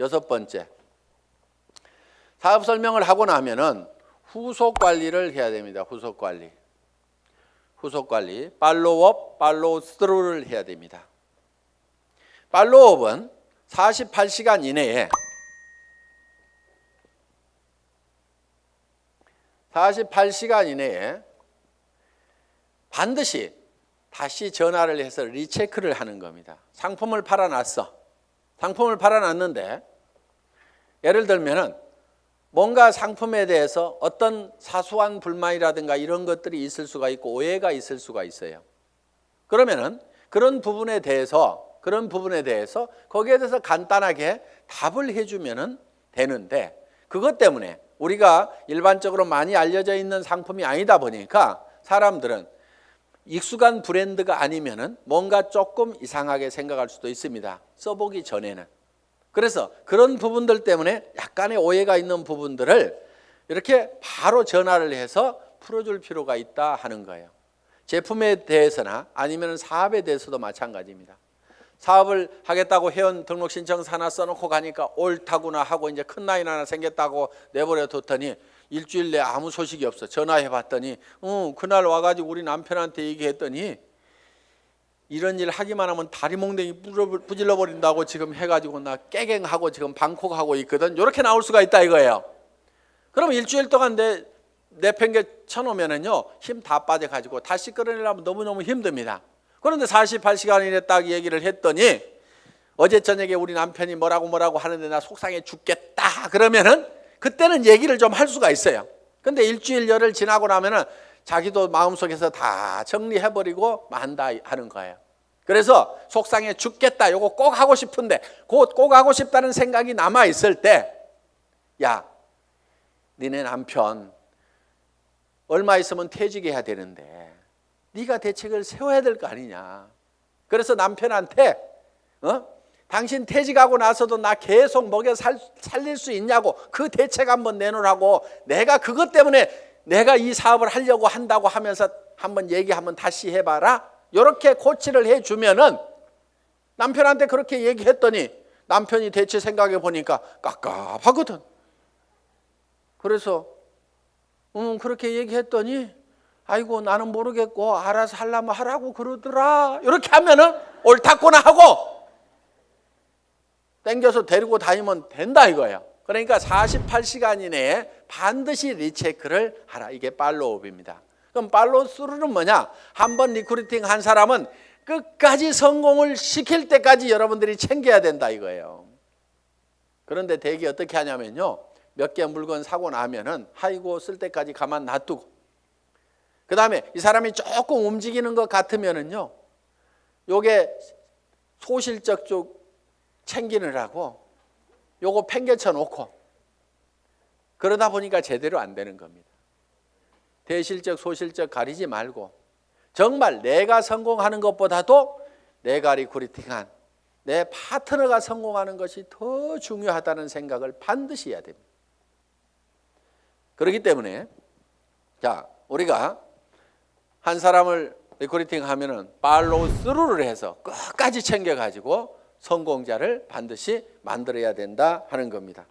여섯 번째. 사업 설명을 하고 나면은 후속 관리를 해야 됩니다. 후속 관리. 후속 관리. 팔로우업, 팔로우 스루를 해야 됩니다. 팔로우업은 48시간 이내에 48시간 이내에 반드시 다시 전화를 해서 리체크를 하는 겁니다. 상품을 팔아놨어. 상품을 팔아놨는데 예를 들면은 뭔가 상품에 대해서 어떤 사소한 불만이라든가 이런 것들이 있을 수가 있고 오해가 있을 수가 있어요. 그러면은 그런 부분에 대해서 그런 부분에 대해서 거기에 대해서 간단하게 답을 해주면은 되는데 그것 때문에 우리가 일반적으로 많이 알려져 있는 상품이 아니다 보니까 사람들은 익숙한 브랜드가 아니면은 뭔가 조금 이상하게 생각할 수도 있습니다. 써보기 전에는. 그래서 그런 부분들 때문에 약간의 오해가 있는 부분들을 이렇게 바로 전화를 해서 풀어줄 필요가 있다 하는 거예요. 제품에 대해서나 아니면 사업에 대해서도 마찬가지입니다. 사업을 하겠다고 회원 등록 신청서 하나 써놓고 가니까 옳다구나 하고 이제 큰 나이 하나 생겼다고 내버려 뒀더니 일주일 내 아무 소식이 없어. 전화해 봤더니, 어, 그날 와가지고 우리 남편한테 얘기했더니 이런 일 하기만 하면 다리 몽댕이 부질러 버린다고 지금 해가지고 나 깨갱하고 지금 방콕 하고 있거든. 이렇게 나올 수가 있다 이거예요. 그럼 일주일 동안 내 내팽개 쳐놓으면은요 힘 다 빠져가지고 다시 끌어내려면 너무너무 힘듭니다. 그런데 48시간 이내 딱 얘기를 했더니 어제 저녁에 우리 남편이 뭐라고 뭐라고 하는데 나 속상해 죽겠다 그러면은 그때는 얘기를 좀 할 수가 있어요. 근데 일주일 열흘 지나고 나면은 자기도 마음속에서 다 정리해버리고 만다 하는 거예요. 그래서 속상해 죽겠다 요거 꼭 하고 싶은데 곧 꼭 하고 싶다는 생각이 남아 있을 때 야, 니네 남편 얼마 있으면 퇴직해야 되는데 네가 대책을 세워야 될 거 아니냐. 그래서 남편한테 어? 당신 퇴직하고 나서도 나 계속 먹여 살, 살릴 수 있냐고 그 대책 한번 내놓으라고 내가 그것 때문에 내가 이 사업을 하려고 한다고 하면서 한번 얘기하면 다시 해봐라. 이렇게 코치를 해주면은 남편한테 그렇게 얘기했더니 남편이 대체 생각해 보니까 깝깝하거든. 그래서 음 그렇게 얘기했더니 아이고 나는 모르겠고 알아서 하려면 하라고 그러더라. 이렇게 하면은 옳다구나 하고 땡겨서 데리고 다니면 된다 이거예요. 그러니까 48시간 이내에 반드시 리체크를 하라. 이게 팔로우업입니다. 그럼 팔로우 스루는 뭐냐? 한 번 리크루팅 한 사람은 끝까지 성공을 시킬 때까지 여러분들이 챙겨야 된다 이거예요. 그런데 대개 어떻게 하냐면요. 몇 개 물건 사고 나면은 하이고 쓸 때까지 가만 놔두고 그 다음에 이 사람이 조금 움직이는 것 같으면은요. 요게 소실적 쪽 챙기느라고 요거 팽개쳐 놓고 그러다 보니까 제대로 안 되는 겁니다. 대실적 소실적 가리지 말고 정말 내가 성공하는 것보다도 내 가 리크루팅한 내 파트너가 성공하는 것이 더 중요하다는 생각을 반드시 해야 됩니다. 그렇기 때문에 자 우리가 한 사람을 리크루팅 하면은 팔로우 스루를 해서 끝까지 챙겨 가지고 성공자를 반드시 만들어야 된다 하는 겁니다.